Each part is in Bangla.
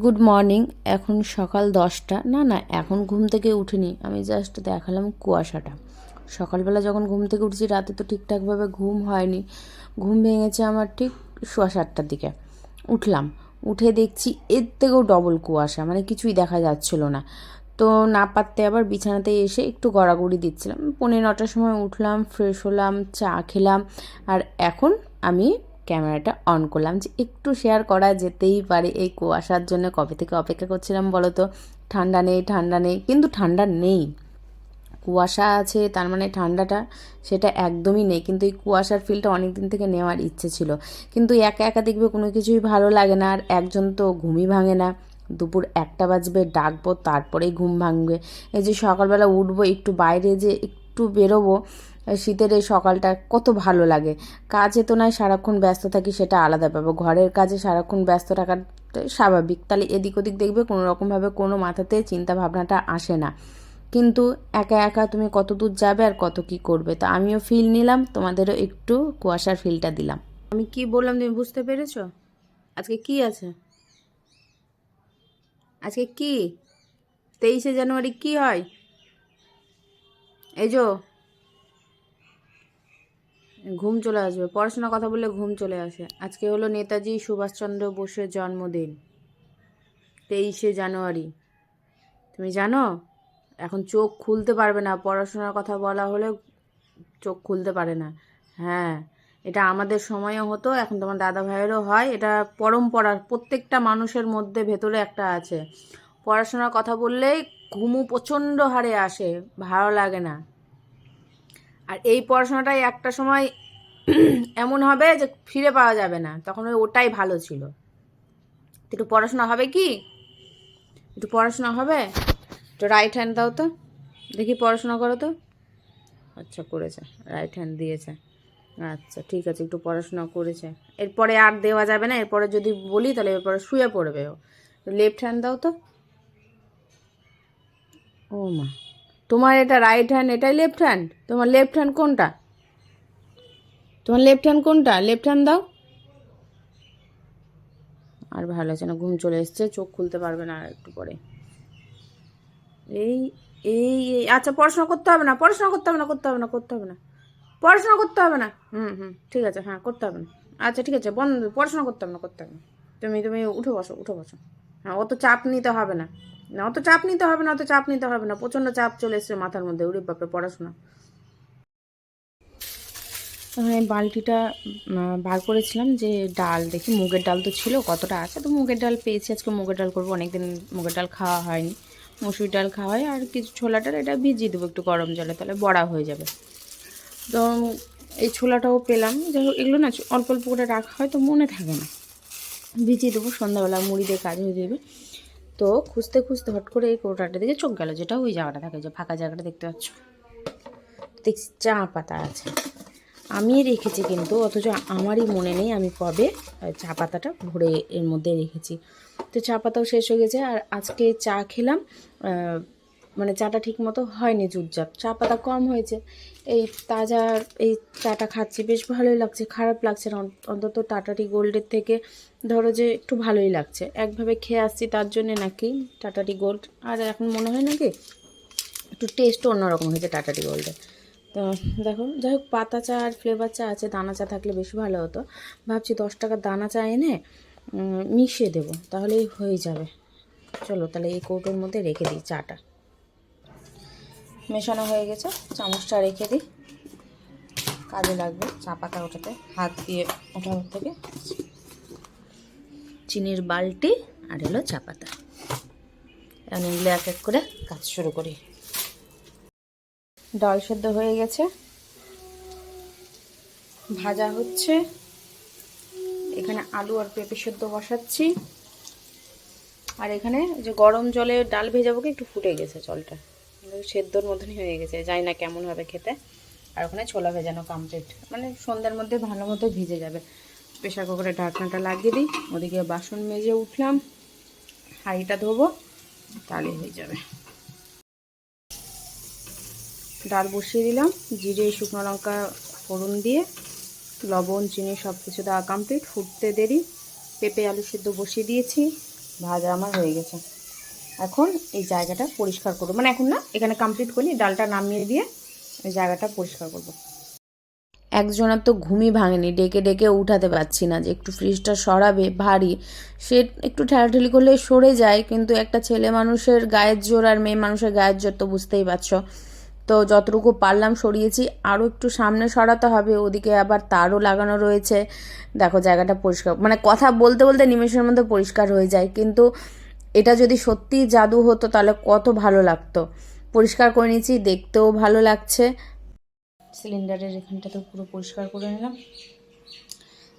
গুড মর্নিং এখন সকাল দশটা। না না, এখন ঘুম থেকে উঠিনি। আমি জাস্ট দেখালাম কুয়াশাটা। সকালবেলা যখন ঘুম থেকে উঠছি, রাতে তো ঠিকঠাকভাবে ঘুম হয়নি। ঘুম ভেঙেছে আমার ঠিক সোয়া সাতটার দিকে। উঠলাম। উঠে দেখছি এর থেকেও ডবল কুয়াশা। মানে কিছুই দেখা যাচ্ছিল না। তো না পারতে আবার বিছানাতে এসে একটু গড়াগড়ি দিচ্ছিলাম। পনেরো নটার সময় উঠলাম ফ্রেশ হলাম, চা খেলাম। আর এখন আমি ক্যামেরাটা অন করলাম যে একটু শেয়ার করা যেতেই পারে এই কুয়াশার জন্য। কবে থেকে অপেক্ষা করছিলাম বলো তো? ঠান্ডা নেই ঠান্ডা নেই, কিন্তু ঠান্ডা নেই। কুয়াশা আছে, তার মানে ঠান্ডাটা সেটা একদমই নেই, কিন্তু এই কুয়াশার ফিলটা অনেক দিন থেকে নেওয়ার ইচ্ছে ছিল। কিন্তু একা একা দেখবে কোনো কিছুই ভালো লাগে না, আর একজন তো ঘুমই ভাঙে না। দুপুর একটা বাজবে, ডাকবো, তারপরেই ঘুম ভাঙবে। এই যে সকালবেলা উঠবো, একটু বাইরে যে একটু বেরোবো শীতের এই সকালটা কত ভালো লাগে। কাজে তো নয়, সারাক্ষণ ব্যস্ত থাকি সেটা আলাদা পাবো ঘরের কাজে সারাক্ষণ ব্যস্ত থাকাটা স্বাভাবিক। তাহলে এদিক ওদিক দেখবে কোনো রকমভাবে কোনো মাথাতে চিন্তা ভাবনাটা আসে না। কিন্তু একা একা তুমি কত দূর যাবে আর কত কি করবে? তো আমিও ফিল নিলাম, তোমাদেরও একটু কুয়াশার ফিলটা দিলাম। আমি কি বললাম তুমি বুঝতে পেরেছ? আজকে কি আছে? আজকে কি? তেইশে জানুয়ারি কি হয়? এই যো ঘুম চলে আসবে। পড়াশোনার কথা বললে ঘুম চলে আসে। আজকে হলো নেতাজি সুভাষচন্দ্র বোসের জন্মদিন, তেইশে জানুয়ারি। তুমি জানো, এখন চোখ খুলতে পারবে না। পড়াশোনার কথা বলা হলে চোখ খুলতে পারে না। হ্যাঁ এটা আমাদের সময়ও হতো, এখন তোমার দাদা ভাইয়েরও হয়। এটা পরম্পরা, প্রত্যেকটা মানুষের মধ্যে ভেতরে একটা আছে। পড়াশোনার কথা বললেই ঘুমু প্রচণ্ড হারে আসে, ভালো লাগে না। আর এই পড়াশোনাটাই একটা সময় এমন হবে যে ফিরে পাওয়া যাবে না। তখন ওই ওটাই ভালো ছিল। একটু পড়াশোনা হবে কি? একটু পড়াশোনা হবে? একটু রাইট হ্যান্ড দাও তো। দেখি পড়াশোনা করো তো। আচ্ছা করেছে। রাইট হ্যান্ড দিয়েছে। আচ্ছা ঠিক আছে, একটু পড়াশোনা করেছে। এরপরে আর দেওয়া যাবে না। এরপরে যদি বলি, তাহলে এরপরে শুয়ে পড়বে ও। লেফট হ্যান্ড দাও তো। ও মা। তোমার এটা রাইট হ্যান্ড এটাই লেফট হ্যান্ড তোমার লেফট হ্যান্ড কোনটা? তোমার লেফট হ্যান্ড কোনটা? লেফট হ্যান্ড দাও। আর ভালো আছে না, ঘুম চলে এসছে, চোখ খুলতে পারবে না আর একটু পরে। এই এই এই আচ্ছা পড়াশোনা করতে হবে না, পড়াশোনা করতে হবে না, করতে হবে না, করতে হবে না। পড়াশোনা করতে হবে না? হুম হুম, ঠিক আছে হ্যাঁ করতে হবে না। আচ্ছা ঠিক আছে, বন্ধ, পড়াশোনা করতে হবে না, করতে হবে না। তুমি তুমি উঠে বসো উঠে বসো। হ্যাঁ অত চাপ নিতে হবে না। না, অত চাপ নিতে হবে না, অত চাপ নিতে হবে না। প্রচণ্ড চাপ চলে এসছে মাথার মধ্যে উড়ে বাপে পড়াশোনা। আমি বালতিটা বার করেছিলাম যে ডাল, দেখি মুগের ডাল তো ছিল, কতটা আছে। তো মুগের ডাল পেয়েছি, আজকে মুগের ডাল করব, অনেকদিন মুগের ডাল খাওয়া হয়নি। মসুর ডাল খাওয়া হয়, আর কিছু ছোলা ডাল, এটা ভিজিয়ে দেবো একটু গরম জলে, তাহলে বড়া হয়ে যাবে। তো এই ছোলাটাও পেলাম, যাই হোক, এগুলো না অল্প অল্প করে রাখা হয়, তো মনে থাকে না। ভিজিয়ে দেবো, সন্ধ্যাবেলা মুড়ি দিয়ে কাজ হয়ে যাবে। তো খুঁজতে খুঁজতে হট করে এই কোটাটা দিকে চোখ গেল, যেটা ওই জায়গাটা থাকে, যে ফাঁকা জায়গাটা দেখতে পাচ্ছ। দেখছি চা পাতা আছে। আমি রেখেছি কিন্তু, অথচ আমারই মনে নেই আমি কবে চা পাতাটা ভরে এর মধ্যে রেখেছি। তো চা পাতাও শেষ হয়ে গেছে, আর আজকে চা খেলাম মানে চাটা ঠিক মতো হয়নি চুপচাপ। চা পাতা কম হয়েছে। এই তাজা এই চাটা খাচ্ছি, বেশ ভালোই লাগছে, খারাপ লাগছে না। অন্ত- অন্তত টাটাটি গোল্ডের থেকে ধরো যে একটু ভালোই লাগছে। একভাবে খেয়ে আসছি তার জন্যে নাকি টাটাটি গোল্ড। আর এখন মনে হয় নাকি একটু টেস্টও অন্যরকম হয়েছে টাটাটি গোল্ডের। তো দেখো, যাই হোক, পাতা চা আর ফ্লেভার চা আছে, দানা চা থাকলে বেশি ভালো হতো। ভাবছি দশ টাকার দানা চা এনে মিশিয়ে দেবো, তাহলেই হয়ে যাবে। চলো তাহলে এই কৌটোর মধ্যে রেখে দিই চাটা। মেশানো হয়ে গেছে। চামচটা রেখে দিই। কাজে লাগবে চা পাতা ওঠাতে হাত দিয়ে ওঠানোর থেকে চিনির বালতি আর এলো চা পাতা। এখন এগুলো এক এক করে কাজ শুরু করি। ডাল সেদ্ধ হয়ে গেছে। ভাজা হচ্ছে। এখানে আলু আর পেঁপে সেদ্ধ বসাচ্ছি। আর এখানে যে গরম জলে ডাল ভেজাবো কি একটু ফুটে গেছে জলটা। সেদ্ধর মতনই হয়ে গেছে, জানি না কেমন হবে খেতে। আর ওখানে ছোলা ভেজানো কমপ্লিট মানে সন্ধ্যার মধ্যে ভালো মতো ভিজে যাবে। প্রেশার কুকারে ঢাকনাটা লাগিয়ে দিই, ওদিকে বাসন মেজে উঠলাম, হাঁড়িটা ধোবো, তাহলে হয়ে যাবে। ডাল বসিয়ে দিলাম, জিরে, শুকনো লঙ্কা, ফোড়ন দিয়ে, লবণ, চিনি সব কিছু দেওয়া কমপ্লিট ফুটতে দেরি, পেঁপে, আলু সিদ্ধ বসিয়ে দিয়েছি, ভাজা আমার হয়ে গেছে। এখন এই জায়গাটা পরিষ্কার করব। মানে এখন না, এখানে কমপ্লিট করি, ডালটা নামিয়ে দিয়ে এই জায়গাটা পরিষ্কার করব। একজনের তো ঘুমই ভাঙেনি, ডেকে ডেকে উঠাতে পারছি না যে একটু ফ্রিজটা সরাবে, ভারী। সে একটু ঠেলাঠেলি করলে সরে যায়, কিন্তু একটা ছেলে মানুষের গায়ের জোর আর মেয়ে মানুষের গায়ের জোর তো বুঝতেই পারছ। তো যতটুকু পারলাম সরিয়েছি, আরও একটু সামনে সরাতে হবে, ওদিকে আবার তারও লাগানো রয়েছে। দেখো জায়গাটা পরিষ্কার মানে কথা বলতে বলতে নিমেষের মধ্যে পরিষ্কার হয়ে যায়, কিন্তু এটা যদি সত্যি জাদু হতো, তাহলে কত ভালো লাগতো। পরিষ্কার করে নিয়েছি, দেখতেও ভালো লাগছে। সিলিন্ডারের এখানটা তো পুরো পরিষ্কার করে নিলাম।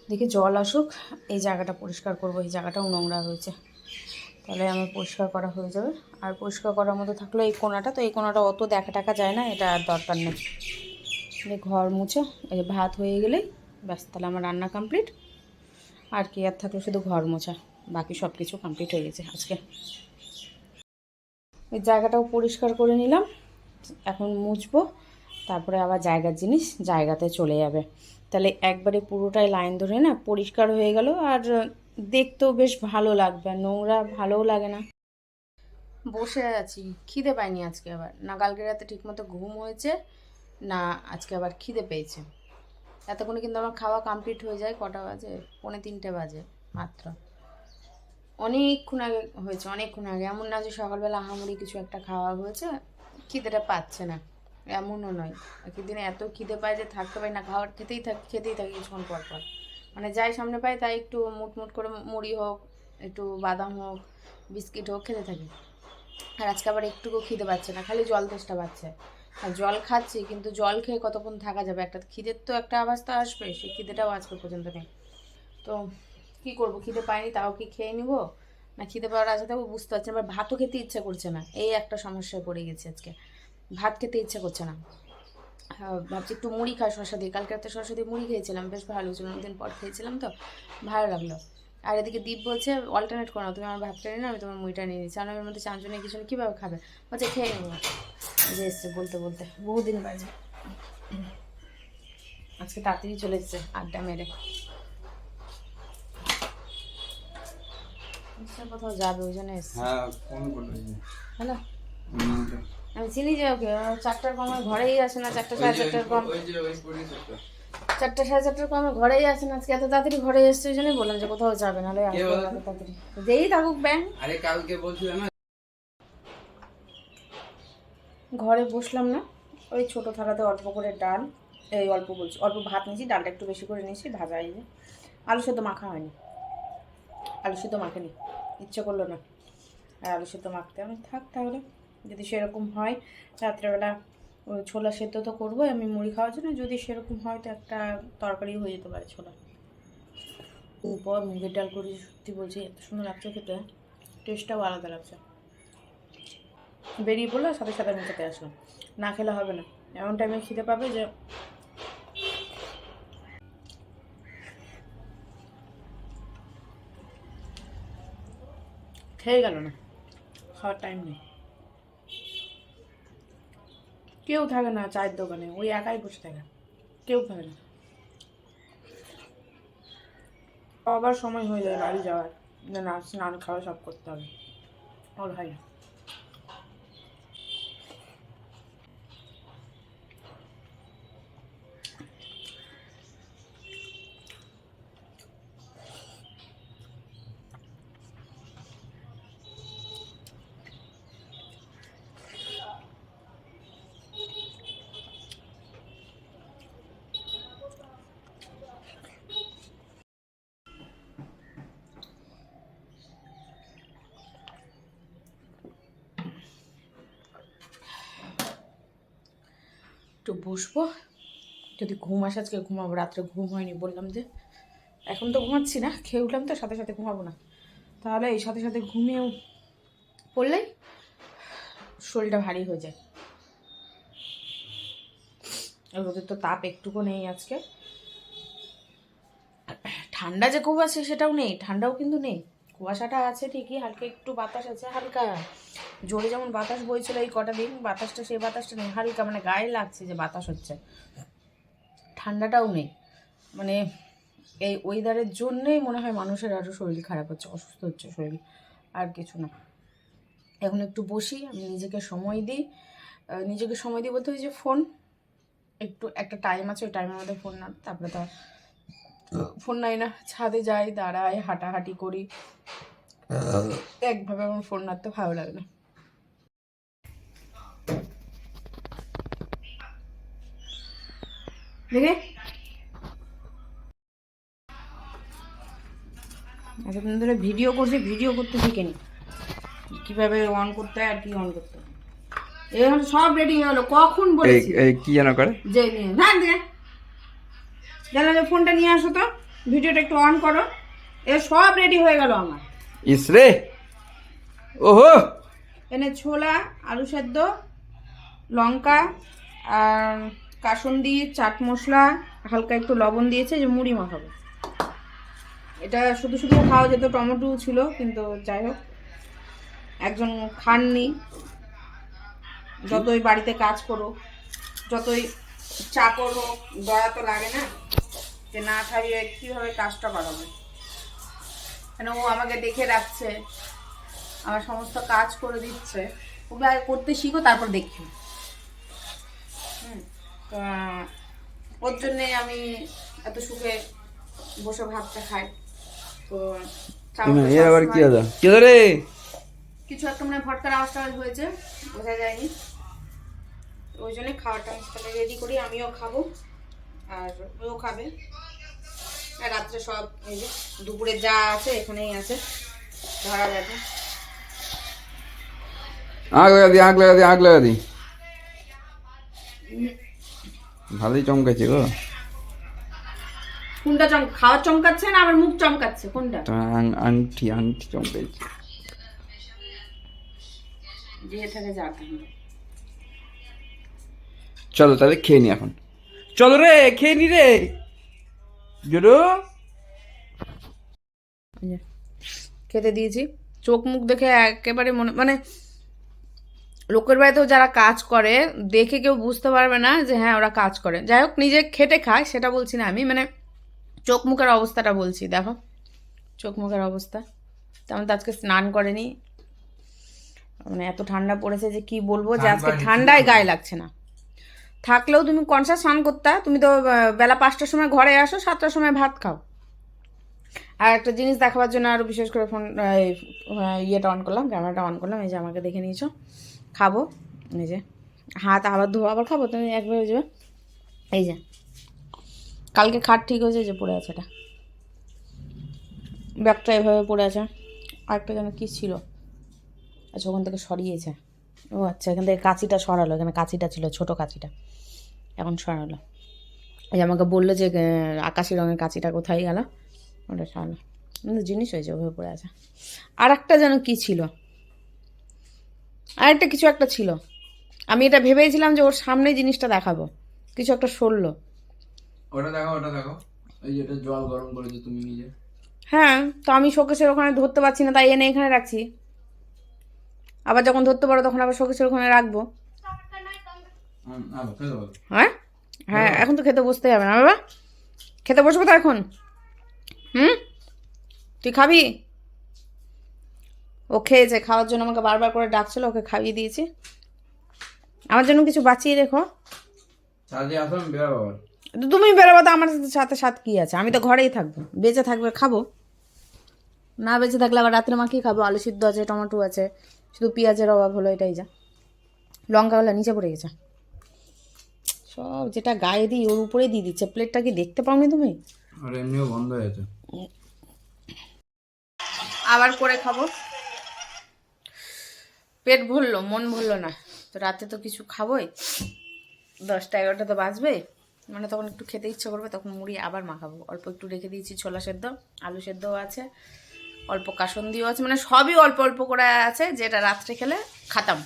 দেখি জল আসুক, এই জায়গাটা পরিষ্কার করব, এই জায়গাটাও নোংরা হয়েছে। তাহলে আমার পরিষ্কার করা হয়ে যাবে। আর পরিষ্কার করার মতো থাকল এই কোনাটা, তো এই কোনাটা অত দেখা টাকা যায় না, এটা আর দরকার নেই। ঘর মুছে, এই ভাত হয়ে গেলেই ব্যাস, তাহলে আমার রান্না কমপ্লিট আর কি আর থাকল শুধু ঘর মোছা। বাকি সব কিছু কমপ্লিট হয়ে গেছে আজকে। এই জায়গাটাও পরিষ্কার করে নিলাম, এখন মুছবো, তারপরে আবার জায়গার জিনিস জায়গাতে চলে যাবে। তাহলে একবারে পুরোটাই লাইন ধরে না, পরিষ্কার হয়ে গেল, আর দেখতেও বেশ ভালো লাগবে নোংরা ভালোও লাগে না। বসে আছি, খিদে পাইনি আজকে আবার। না, কালকে রাতে ঠিকমতো ঘুম হয়েছে, না, আজকে আবার খিদে পেয়েছে। এতক্ষণে কিন্তু আমার খাওয়া কমপ্লিট হয়ে যায়, কটা বাজে? পৌনে তিনটে বাজে, মাত্র। অনেকক্ষণ আগে হয়েছে, অনেকক্ষণ আগে। এমন না যে সকালবেলা আহামরি কিছু একটা খাওয়া হয়েছে, খিদেটা পাচ্ছে না। এমনও নয়। দিনে এত খিদে পায় যে থাকতে পারি না, খাবার খেতেই থাক, খেতেই থাকি কিছুক্ষণ পর পর। মানে যাই সামনে পাই তাই একটু মুটমুট করে মুড়ি হোক, একটু বাদাম হোক, বিস্কিট হোক, খেতে থাকি। আর আজকে আবার একটুকু খিদে পাচ্ছে না, খালি জল তেষ্টা পাচ্ছে। আর জল খাচ্ছি, কিন্তু জল খেয়ে কতক্ষণ থাকা যাবে? একটা খিদের তো একটা আওয়াজ তো আসবে, সেই খিদেটাও আজকে পর্যন্ত নেই। তো কি করব? খিদে পাইনি, তাও কি খেয়ে নিব? না, খিদে পাওয়ার আছে তাও বুঝতে পারছি না ভাতও খেতে ইচ্ছা করছে না। এই একটা সমস্যায় পড়ে গেছি আজকে। ভাত খেতে ইচ্ছা করছে না। ভাবছি একটু মুড়ি খাই শশা দিয়ে। কালকে রাতে শশা দিয়ে মুড়ি খেয়েছিলাম, বেশ ভালো ছিল। অনেকদিন পর খেয়েছিলাম তো, ভালো লাগল। আর এদিকে দীপ বলছে অল্টারনেট করো তুমি আমার ভাতটা নিয়ে আমি তোমার মুড়িটা নিয়ে নিচ্ছি। আর মধ্যে চাঞ্চু নিয়ে কিছু কীভাবে খাবে? বলছে, খেয়ে নেব। যে এসছে বলতে বলতে। বহুদিন বাজে। আজকে তাড়াতাড়ি চলে এসছে আড্ডা মেরে। কোথাও যাবে ওই জন্য হ্যাঁ ফোন করল হ্যালো? আমি চিনি যে ওকে চারটার কমে ঘরেই আসে না চারটা সাড়ে চারটার কম চারটা। সাড়ে চারটার কমে ঘরেই আসে না আজকে এত তাড়াতাড়ি ঘরে এসছে ওই জন্যই বললাম যে কোথাও যাবে নাহলে তাড়াতাড়ি। যেই থাকুক ব্যাংক আরে কালকে বলছিল না? ঘরে বসলাম না ওই ছোটো থালাতে অল্প করে ডাল এই অল্প বলছি অল্প ভাত নিয়েছি ডালটা একটু বেশি করে নিয়েছি ভাজা এই যে। আলু সেদ্ধ মাখা হয়নি। আলু সেদ্ধ মাখেনি। ইচ্ছে করল না। আর আলু সেদ্ধ মাখতে। আমি থাক তাহলে, যদি সেরকম হয়, রাত্রেবেলা ছোলা সেদ্ধ তো করব আমি মুড়ি খাওয়ার জন্য। যদি সেরকম হয় তো একটা তরকারি হয়ে যেতে পারে ছোলা। উপর মুগের ডাল করি সত্যি বলছি, এত সুন্দর লাগছে খেতে। টেস্টটাও আলাদা লাগছে। বেরিয়ে পড়ল, সাথে সাথে আমি খেতে আসলাম। না খেলে হবে না। এমন টাইমে খিদে পাবে যে খেয়ে গেল না? খাওয়ার টাইম নেই। কেউ থাকে না চায়ের দোকানে, ওই একাই বসে থাকে। কেউ থাকে না। আবার সময় হয়ে যায় বাড়ি যাওয়ার না, স্নান খাওয়া সব করতে হবে। ওর হয় একটু বসবো। যদি ঘুম আসে আজকে ঘুমাবো, রাত্রে ঘুম হয়নি বললাম যে। এখন তো ঘুমাচ্ছি না, খেয়ে উঠলাম তো, সাথে সাথে ঘুমাবো না। তাহলে এই সাথে সাথে ঘুমিয়েও পড়লেই শরীরটা ভারী হয়ে যায়। রোদের তো তাপ একটুকু নেই আজকে। ঠান্ডা যে আছে সেটাও নেই, ঠান্ডাও কিন্তু নেই। কুয়াশাটা আছে ঠিকই, হালকা একটু বাতাস আছে, হালকা। জোরে যেমন বাতাস বইছিল এই কটা দিন বাতাসটা সেই বাতাসটা নেই হালকা মানে গায়ে লাগছে যে বাতাস হচ্ছে। ঠান্ডাটাও নেই। মানে এই ওয়েদারের জন্যই মনে হয় মানুষের আরও শরীর খারাপ হচ্ছে অসুস্থ হচ্ছে শরীর আর কিছু না। এখন একটু বসি আমি নিজেকে সময় দিই। নিজেকে সময় দিই বলতে ওই যে ফোন একটু একটা টাইম আছে ওই টাইমের মধ্যে ফোন না তারপরে তো আর ফোন নাই না ছাদে যাই দাঁড়াই হাঁটাহাঁটি করি। একভাবে আমার ফোন নাড়তে ভালো লাগে না। দেখে? এতদিন ধরে ভিডিও করছি ভিডিও করতে শিখেনি। কীভাবে অন করতে হয় আর কি অন করতে হয়। এখন সব রেডি হয়ে গেলো। কখন বলেছি? এই কি যেন করে? যে নিয়ে হ্যাঁ দিয়ে জানা যে ফোনটা নিয়ে আসো তো। ভিডিওটা একটু অন করো। এ সব রেডি হয়ে গেল আমার। ইস রে! ওহো! এনে ছোলা আলু সেদ্ধ লঙ্কা আর কাসন্দি চাট মশলা, হালকা একটু লবণ দিয়েছে, যে মুড়ি মাখাবো। এটা শুধু শুধু খাওয়া যেত, টমেটো ছিল, কিন্তু যাই হোক, একজন খাননি। যতই বাড়িতে কাজ করো যতই চাকর হোক দয়া তো লাগে না যে না খাইয়ে কীভাবে কাজটা করাবে। কেন ও আমাকে দেখে রাখছে, আমার সমস্ত কাজ করে দিচ্ছে। ওগুলো করতে শিখো, তারপর দেখি। ওর জন্যে আমি এত সুখে বসে ভাতটা খাই। তো এর আবার কি রে? কিছু একটা মানে ভটকার আওয়াজ টাওয়াজ হয়েছে বোঝা যায়নি। ওই জন্য খাওয়াটা আমি তাহলে রেডি করি আমিও খাব আর ওও খাবে। রাত্রে সব এই যে দুপুরে যা আছে এখানেই আছে ধরা যাবে আগ লাগা দি আগ লাগা দি আগ লাগা দি ভালোই চমকাচ্ছে গো। কোনটা চম খাওয়ার চমকাচ্ছে না আমার মুখ চমকাচ্ছে? কোনটা? তোমার আংটি আংটি চমকাচ্ছে যে থাকে যা থাকে চলো তাহলে খেয়ে নি এখন। চলো রে খেয়ে নি রে। জোরো খেতে দিয়েছি। চোখ মুখ দেখে একেবারে মনে মানে লোকের বাড়িতেও যারা কাজ করে দেখে কেউ বুঝতে পারবে না যে হ্যাঁ ওরা কাজ করে। যাই হোক নিজে খেটে খায় সেটা বলছি না আমি মানে চোখ মুখের অবস্থাটা বলছি দেখো। চোখ মুখের অবস্থা। তেমন তো আজকে স্নান করেনি। মানে এত ঠান্ডা পড়েছে যে কি বলব যে আজকে ঠান্ডায় গায়ে লাগছে না। থাকলেও তুমি কনসা স্নান করতা তুমি তো বেলা পাঁচটার সময় ঘরে আসো সাতটার সময় ভাত খাও। আর একটা জিনিস দেখাবার জন্য আরও বিশেষ করে ফোন ইয়েটা অন করলাম ক্যামেরাটা অন করলাম এই যে আমাকে দেখে নিয়েছো। খাব, এই যে। হাত আবার ধোয়া, আবার খাব, তুমি একবার হয়ে যাবে এই যে। কালকে খাট ঠিক হয়েছে যে পড়ে আছে এটা। ব্যাগটা এভাবে পড়ে আছে। আরেকটা যেন কী ছিল? আচ্ছা ওখান থেকে সরিয়েছে। ও আচ্ছা এখান থেকে কাঁচিটা সরালো, এখানে কাঁচিটা ছিল, ছোট কাঁচিটা। এখন সরালো। এই আমাকে বলল যে আকাশি রঙের কাঁচিটা কোথায় গেল? ওটা সরালো। জিনিস হয়েছে, ওভাবে পড়ে আছে। আর একটা যেন কী ছিল? আর একটা কিছু একটা ছিল। আমি এটা ভেবেছিলাম যে ওর সামনে জিনিসটা দেখাবো। কিছু একটা সরলো। ওটা দেখো ওটা দেখো এই যেটা জল গরম করেছ তুমি নিজে। হ্যাঁ তো আমি শোকেশের ওখানে ধরতে পারছি না তাই এনে এখানে রাখছি। আবার যখন ধরতে পারো তখন আবার শোকেশের ওখানে রাখব। হ্যাঁ? হ্যাঁ এখন তো খেতে বসতে যাবে না বাবা। খেতে বসবো তো এখন। হুম? তুই খাবি? ও খেয়েছে খাওয়ার জন্য আমাকে বারবার করে ডাকছিল ওকে খাইয়ে দিয়েছি। আমার জন্য কিছু বাঁচিয়ে রেখো। তুমি বেরোবো তো আমার সাথে সাথে কী আছে? আমি তো ঘরেই থাকব বেঁচে থাকবে খাব। না বেঁচে থাকলে আবার রাত্রে মাখিয়ে খাব? আলু সিদ্ধ আছে টমেটো আছে শুধু পেঁয়াজের অভাব হলো এটাই যা। লঙ্কা লঙ্কাগুলো নিচে পড়ে গেছে। সব যেটা গায়ে দিই ওর উপরেই দিয়ে দিচ্ছে। প্লেটটা কি দেখতে পাওনি তুমি? আর এমনিও বন্ধ হয়েছে আবার করে খাব। পেট ভরলো, মন ভরলো না। তো রাতে তো কিছু খাবোই। দশটা এগারোটা তো বাজবে। মানে তখন একটু খেতে ইচ্ছে করবে, তখন মুড়ি আবার মাখাবো। অল্প একটু রেখে দিয়েছি ছোলা সেদ্ধ, আলু সেদ্ধও আছে, অল্প কাসন্দিও আছে মানে সবই অল্প অল্প করে আছে, যেটা রাত্রে খেলে খাতাম।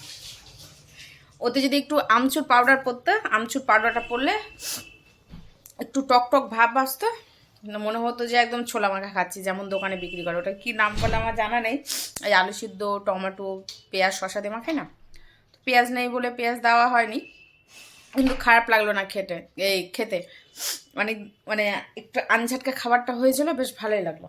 ওতে যদি একটু আমচুর পাউডার পরতে আমচুর পাউডারটা পরলে একটু টক টক ভাব আসতো মনে হতো যে একদম ছোলা মাখা খাচ্ছি, যেমন দোকানে বিক্রি করে। ওটা কী নাম বলে আমার জানা নেই। এই আলু সিদ্ধ, টমেটো, পেঁয়াজ শশা দিয়ে মাখে না? পেঁয়াজ নেই বলে পেঁয়াজ দেওয়া হয়নি, কিন্তু খারাপ লাগল না খেতে। এই খেতে। মানে মানে একটু আনঝাটকা খাবারটা হয়েছিল, বেশ ভালোই লাগল।